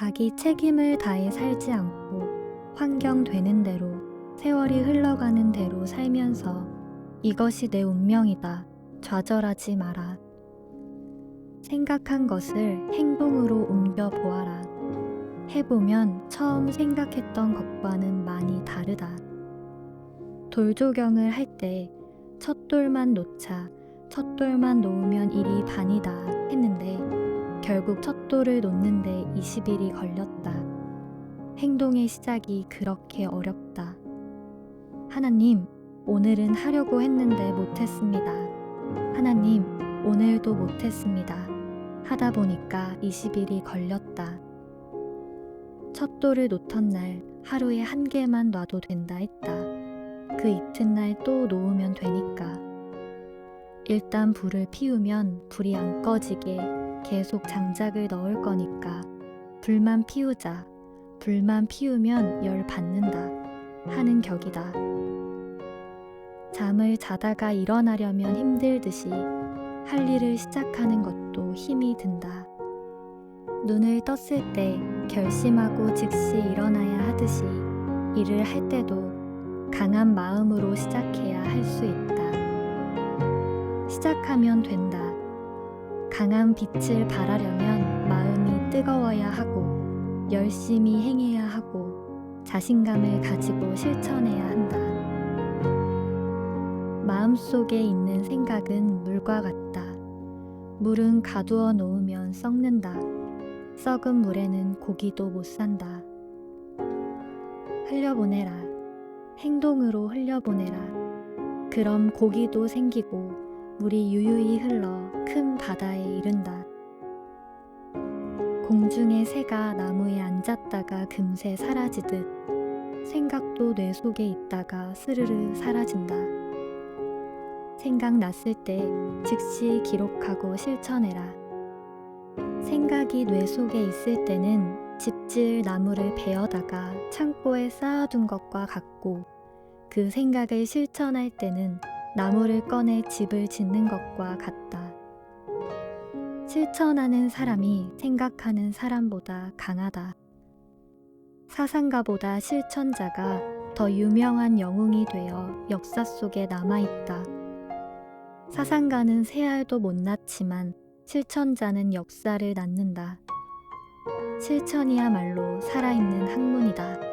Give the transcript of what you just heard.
자기 책임을 다해 살지 않고 환경 되는 대로 세월이 흘러가는 대로 살면서 이것이 내 운명이다. 좌절하지 마라. 생각한 것을 행동으로 옮겨 보아라. 해보면 처음 생각했던 것과는 많이 다르다. 돌조경을 할 때 첫 돌만 놓자 첫 돌만 놓으면 일이 반이다 했는데 결국 첫 돌을 놓는데 20일이 걸렸다. 행동의 시작이 그렇게 어렵다. 하나님, 오늘은 하려고 했는데 못했습니다. 하나님, 오늘도 못했습니다. 하다 보니까 20일이 걸렸다. 첫 돌을 놓던 날 하루에 한 개만 놔도 된다 했다. 그 이튿날 또 놓으면 되니까. 일단 불을 피우면 불이 안 꺼지게 계속 장작을 넣을 거니까 불만 피우자. 불만 피우면 열 받는다. 하는 격이다. 잠을 자다가 일어나려면 힘들듯이 할 일을 시작하는 것도 힘이 든다. 눈을 떴을 때 결심하고 즉시 일어나야 하듯이 일을 할 때도 강한 마음으로 시작해야 할 수 있다. 시작하면 된다. 강한 빛을 발하려면 마음이 뜨거워야 하고 열심히 행해야 하고 자신감을 가지고 실천해야 한다. 마음 속에 있는 생각은 물과 같다. 물은 가두어 놓으면 썩는다. 썩은 물에는 고기도 못 산다. 흘려보내라. 행동으로 흘려보내라. 그럼 고기도 생기고 물이 유유히 흘러 큰 바다에 이른다. 공중의 새가 나무에 앉았다가 금세 사라지듯 생각도 뇌 속에 있다가 스르르 사라진다. 생각났을 때 즉시 기록하고 실천해라. 생각이 뇌 속에 있을 때는 집질 나무를 베어다가 창고에 쌓아둔 것과 같고 그 생각을 실천할 때는 나무를 꺼내 집을 짓는 것과 같다. 실천하는 사람이 생각하는 사람보다 강하다. 사상가보다 실천자가 더 유명한 영웅이 되어 역사 속에 남아있다. 사상가는 새알도 못 낳지만 실천자는 역사를 낳는다. 실천이야말로 살아있는 학문이다.